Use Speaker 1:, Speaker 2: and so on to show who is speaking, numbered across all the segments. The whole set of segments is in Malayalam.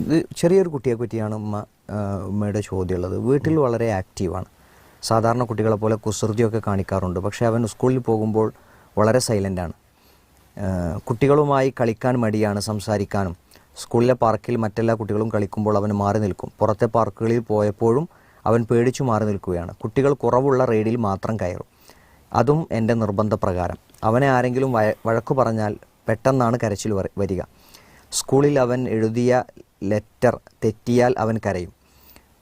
Speaker 1: ഇത് ചെറിയൊരു കുട്ടിയെ പറ്റിയാണ് ഉമ്മ ഉമ്മയുടെ ചോദ്യമുള്ളത്. വീട്ടിൽ വളരെ ആക്റ്റീവാണ്. സാധാരണ കുട്ടികളെ പോലെ കുസൃതിയൊക്കെ കാണിക്കാറുണ്ട്. പക്ഷേ അവൻ സ്കൂളിൽ പോകുമ്പോൾ വളരെ സൈലന്റാണ്. കുട്ടികളുമായി കളിക്കാൻ മടിയാണ് സംസാരിക്കാനും. സ്കൂളിലെ പാർക്കിൽ മറ്റെല്ലാ കുട്ടികളും കളിക്കുമ്പോൾ അവൻ മാറി നിൽക്കും. പുറത്തെ പാർക്കുകളിൽ പോയപ്പോഴും അവൻ പേടിച്ചു മാറി നിൽക്കുകയാണ്. കുട്ടികൾ കുറവുള്ള റൈഡിൽ മാത്രം കയറും. അതും എന്റെ നിർബന്ധപ്രകാരം. അവനെ ആരെങ്കിലും വഴക്കു പറഞ്ഞാൽ പെട്ടെന്നാണ് കരച്ചിൽ വരിക. സ്കൂളിൽ അവൻ എഴുതിയ ലെറ്റർ തെറ്റിയാൽ അവൻ കരയും.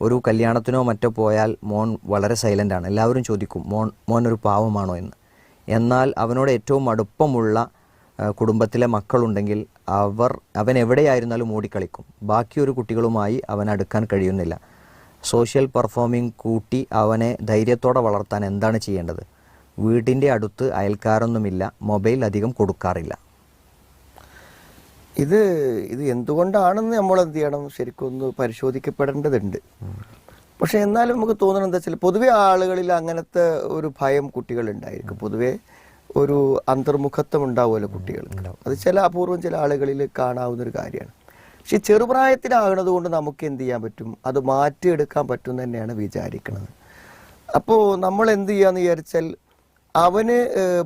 Speaker 1: ഒരു കല്യാണത്തിനോ മറ്റോ പോയാൽ മോൻ വളരെ സൈലന്റാണ് എല്ലാവരും ചോദിക്കും മോൻ മോൻ ഒരു പാവമാണോ എന്ന്? എന്നാൽ അവനോട് ഏറ്റവും അടുപ്പമുള്ള കുടുംബത്തിലെ മക്കളുണ്ടെങ്കിൽ അവർ അവൻ എവിടെയായിരുന്നാലും ഓടിക്കളിക്കും. ബാക്കിയൊരു കുട്ടികളുമായി അവൻ അടുക്കാൻ കഴിയുന്നില്ല. സോഷ്യൽ പെർഫോമിംഗ് കൂട്ടി അവനെ ധൈര്യത്തോടെ വളർത്താൻ എന്താണ് ചെയ്യേണ്ടത്? വീടിന്റെ അടുത്ത് അയൽക്കാരൊന്നുമില്ല മൊബൈൽ അധികം കൊടുക്കാറില്ല.
Speaker 2: ഇത് ഇത് എന്തുകൊണ്ടാണെന്ന് നമ്മൾ എന്ത് ചെയ്യണം? ശരിക്കും ഒന്ന് പരിശോധിക്കപ്പെടേണ്ടതുണ്ട്. പക്ഷെ എന്നാലും നമുക്ക് തോന്നണം എന്താ വെച്ചാൽ പൊതുവെ ആളുകളിൽ അങ്ങനത്തെ ഒരു ഭയം കുട്ടികൾ ഉണ്ടായിരിക്കും പൊതുവെ ഒരു അന്തർമുഖത്വം ഉണ്ടാവുമല്ലോ കുട്ടികൾക്ക്. അത് ചില അപൂർവം ചില ആളുകളിൽ കാണാവുന്ന ഒരു കാര്യമാണ്. പക്ഷെ ചെറുപ്രായത്തിലാകുന്നത് കൊണ്ട് നമുക്ക് എന്ത് ചെയ്യാൻ പറ്റും? അത് മാറ്റിയെടുക്കാൻ പറ്റും തന്നെയാണ് വിചാരിക്കുന്നത് അപ്പോൾ നമ്മൾ എന്ത് ചെയ്യാന്ന് വിചാരിച്ചാൽ അവന്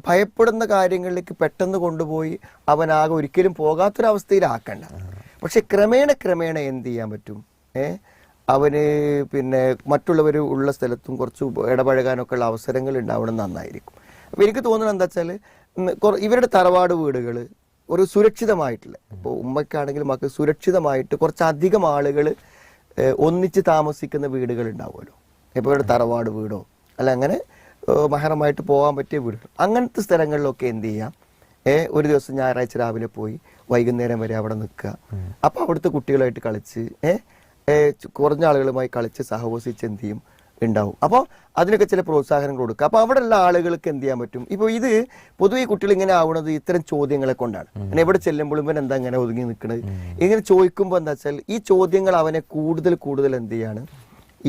Speaker 2: ഭയപ്പെടുന്ന കാര്യങ്ങളിലേക്ക് പെട്ടെന്ന് കൊണ്ടുപോയി അവനാകെ ഒരിക്കലും പോകാത്തൊരവസ്ഥയിലാക്കണ്ട. പക്ഷെ ക്രമേണ ക്രമേണ എന്ത് ചെയ്യാൻ പറ്റും? ഏഹ് അവന് പിന്നെ മറ്റുള്ളവർ ഉള്ള സ്ഥലത്തും കുറച്ച് ഇടപഴകാനൊക്കെ ഉള്ള അവസരങ്ങൾ ഉണ്ടാവണം നന്നായിരിക്കും. അപ്പോൾ എനിക്ക് തോന്നുന്നത് എന്താ വെച്ചാൽ ഇവരുടെ തറവാട് വീടുകൾ ഒരു സുരക്ഷിതമായിട്ടുള്ള ഇപ്പോൾ ഉമ്മയ്ക്കാണെങ്കിലും മക്കൾ സുരക്ഷിതമായിട്ട് കുറച്ചധികം ആളുകൾ ഒന്നിച്ച് താമസിക്കുന്ന വീടുകൾ ഉണ്ടാവുമല്ലോ. ഇപ്പോൾ ഇവരുടെ തറവാട് വീടോ അല്ല അങ്ങനെ മഹറമായിട്ട് പോകാൻ പറ്റിയ വീടുകൾ. അങ്ങനത്തെ സ്ഥലങ്ങളിലൊക്കെ എന്ത് ചെയ്യാം? ഏ ഒരു ദിവസം ഞായറാഴ്ച രാവിലെ പോയി വൈകുന്നേരം വരെ അവിടെ നിൽക്കുക. അപ്പൊ അവിടുത്തെ കുട്ടികളായിട്ട് കളിച്ച് ഏ കുറഞ്ഞ ആളുകളുമായി കളിച്ച് സഹവസിച്ച് എന്ത് ചെയ്യും? ഉണ്ടാവും. അപ്പോൾ അതിനൊക്കെ ചില പ്രോത്സാഹനം കൊടുക്കുക. അപ്പോൾ അവിടെയുള്ള ആളുകൾക്ക് എന്ത് ചെയ്യാൻ പറ്റും? ഇപ്പോൾ ഇത് പൊതുവെ കുട്ടികൾ ഇങ്ങനെ ആവുന്നത് ഇത്തരം ചോദ്യങ്ങളെ കൊണ്ടാണ്. അങ്ങനെ എവിടെ ചെല്ലുമ്പോഴും ഇവൻ എന്താ ഇങ്ങനെ ഒതുങ്ങി നിൽക്കുന്നത് ഇങ്ങനെ ചോദിക്കുമ്പോൾ എന്താ വെച്ചാൽ ഈ ചോദ്യങ്ങൾ അവനെ കൂടുതൽ കൂടുതൽ എന്ത് ചെയ്യാണ്?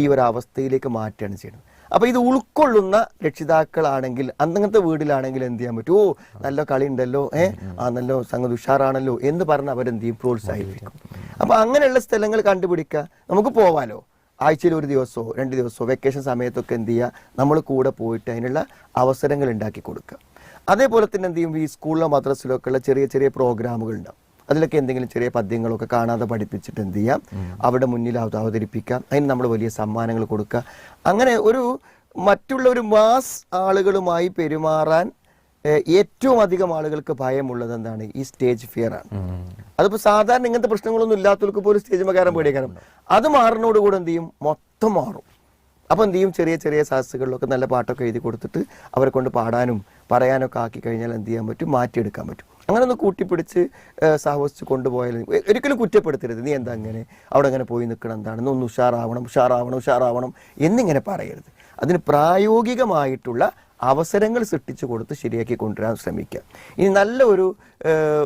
Speaker 2: ഈ ഒരു അവസ്ഥയിലേക്ക് മാറ്റുകയാണ് ചെയ്യുന്നത്. അപ്പൊ ഇത് ഉൾക്കൊള്ളുന്ന രക്ഷിതാക്കളാണെങ്കിൽ അങ്ങനത്തെ വീട്ടിലാണെങ്കിൽ എന്ത് ചെയ്യാൻ പറ്റും? ഓ നല്ല കളി ഉണ്ടല്ലോ ഏ? ആ നല്ല സംഗതി ഉഷാറാണല്ലോ എന്ന് പറഞ്ഞ് അവരെന്ത് ചെയ്യും പ്രോത്സാഹിപ്പിക്കും. അപ്പൊ അങ്ങനെയുള്ള സ്ഥലങ്ങൾ കണ്ടുപിടിക്കുക. നമുക്ക് പോവാലോ? ആഴ്ചയിൽ ഒരു ദിവസമോ രണ്ട് ദിവസമോ വെക്കേഷൻ സമയത്തൊക്കെ എന്ത് ചെയ്യുക? നമ്മൾ കൂടെ പോയിട്ട് അതിനുള്ള അവസരങ്ങൾ ഉണ്ടാക്കി കൊടുക്കുക. അതേപോലെ തന്നെ എന്ത് ചെയ്യും? ഈ സ്കൂളിലോ മദ്രസിലോ ഒക്കെ ഉള്ള ചെറിയ ചെറിയ പ്രോഗ്രാമുകൾ ഉണ്ടാവും. അതിലൊക്കെ എന്തെങ്കിലും ചെറിയ പദ്യങ്ങളൊക്കെ കാണാതെ പഠിപ്പിച്ചിട്ട് എന്ത് ചെയ്യാം? അവിടെ മുന്നിൽ അവ- അവതരിപ്പിക്കാം. അതിന് നമ്മൾ വലിയ സമ്മാനങ്ങൾ കൊടുക്കുക. അങ്ങനെ ഒരു മറ്റുള്ള ഒരു മാസ് ആളുകളുമായി പെരുമാറാൻ ഏറ്റവും അധികം ആളുകൾക്ക് ഭയമുള്ളത് എന്താണ്? ഈ സ്റ്റേജ് ഫിയർ ആണ്. അതിപ്പോ സാധാരണ ഇങ്ങനത്തെ പ്രശ്നങ്ങളൊന്നും ഇല്ലാത്തവർക്ക് പോലും സ്റ്റേജ് കയറാൻ പേടിക്കാനും അത് മാറുന്നതോടുകൂടെ എന്ത് ചെയ്യും? മൊത്തം മാറും. അപ്പൊ എന്ത് ചെയ്യും? ചെറിയ ചെറിയ സാഹസുകളിലൊക്കെ നല്ല പാട്ടൊക്കെ എഴുതി കൊടുത്തിട്ട് അവരെ കൊണ്ട് പാടാനും പറയാനൊക്കെ ആക്കി കഴിഞ്ഞാൽ എന്ത് ചെയ്യാൻ പറ്റും? മാറ്റിയെടുക്കാൻ പറ്റും. അങ്ങനെ ഒന്ന് കൂട്ടിപ്പിടിച്ച് സാഹസിച്ച് കൊണ്ടുപോയാലും ഒരിക്കലും കുറ്റപ്പെടുത്തരുത്. നീ എന്താ അങ്ങനെ? അവിടെ അങ്ങനെ പോയി നിൽക്കണം എന്താണെന്ന് ഒന്ന് ഉഷാറാവണം ഉഷാറാവണം ഉഷാറാവണം എന്നിങ്ങനെ പറയരുത്. അതിന് പ്രായോഗികമായിട്ടുള്ള അവസരങ്ങൾ സൃഷ്ടിച്ചു കൊടുത്ത് ശരിയാക്കി കൊണ്ടുവരാൻ ശ്രമിക്കുക. ഇനി നല്ല ഒരു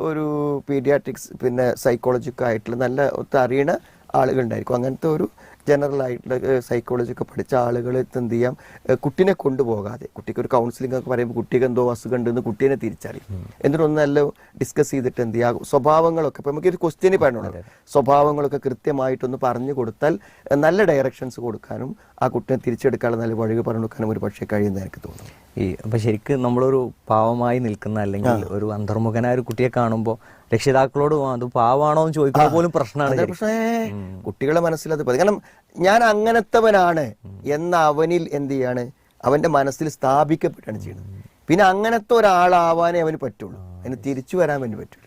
Speaker 2: ഒരു പീഡിയാട്രിക്സ് പിന്നെ സൈക്കോളജിക്കായിട്ടുള്ള നല്ല ഒത്തറിയണ ആളുകളുണ്ടായിരിക്കും. അങ്ങനത്തെ ഒരു ജനറൽ ആയിട്ടുള്ള സൈക്കോളജി ഒക്കെ പഠിച്ച ആളുകൾ എന്ത് ചെയ്യാം? കുട്ടീനെ കൊണ്ടുപോകാതെ. കുട്ടിക്ക് ഒരു കൗൺസിലിംഗ് ഒക്കെ പറയുമ്പോൾ കുട്ടിക്ക് എന്തോ അസുഖം ഉണ്ടെന്ന് കുട്ടീനെ തിരിച്ചറിയും. എന്നിട്ട് ഒന്ന് നല്ല ഡിസ്കസ് ചെയ്തിട്ട് എന്ത് ചെയ്യാം? സ്വഭാവങ്ങളൊക്കെ ഇപ്പൊ നമുക്ക് ഒരു ക്വസ്റ്റ്യന് പറയണല്ലോ സ്വഭാവങ്ങളൊക്കെ കൃത്യമായിട്ടൊന്ന് പറഞ്ഞു കൊടുത്താൽ നല്ല ഡയറക്ഷൻസ് കൊടുക്കാനും ആ കുട്ടിനെ തിരിച്ചെടുക്കാനുള്ള നല്ല വഴികൾ പറഞ്ഞു കൊടുക്കാനും ഒരു പക്ഷേ കഴിയുന്ന എനിക്ക് തോന്നുന്നു.
Speaker 1: ഈ അപ്പം ശരിക്കും നമ്മളൊരു പാവമായി നിൽക്കുന്ന അല്ലെങ്കിൽ ഒരു അന്തർമുഖനായ ഒരു കുട്ടിയെ കാണുമ്പോൾ രക്ഷിതാക്കളോട് "ആ, അത് പാവാണോ? എന്ന് ചോദിക്കുമ്പോൾ പോലും പ്രശ്നമാണ്
Speaker 2: അതെ. പക്ഷേ കുട്ടികളെ മനസ്സിലത് പതി- കാരണം ഞാൻ അങ്ങനത്തവനാണ് എന്ന അവനിൽ എന്ത് ചെയ്യാണ്? അവന്റെ മനസ്സിൽ സ്ഥാപിക്കപ്പെട്ടാണ് ചെയ്യുന്നത് പിന്നെ അങ്ങനത്തെ ഒരാളാവാനേ അവന് പറ്റുള്ളൂ. അതിന് തിരിച്ചു വരാൻ വേണ്ടി പറ്റുള്ളൂ.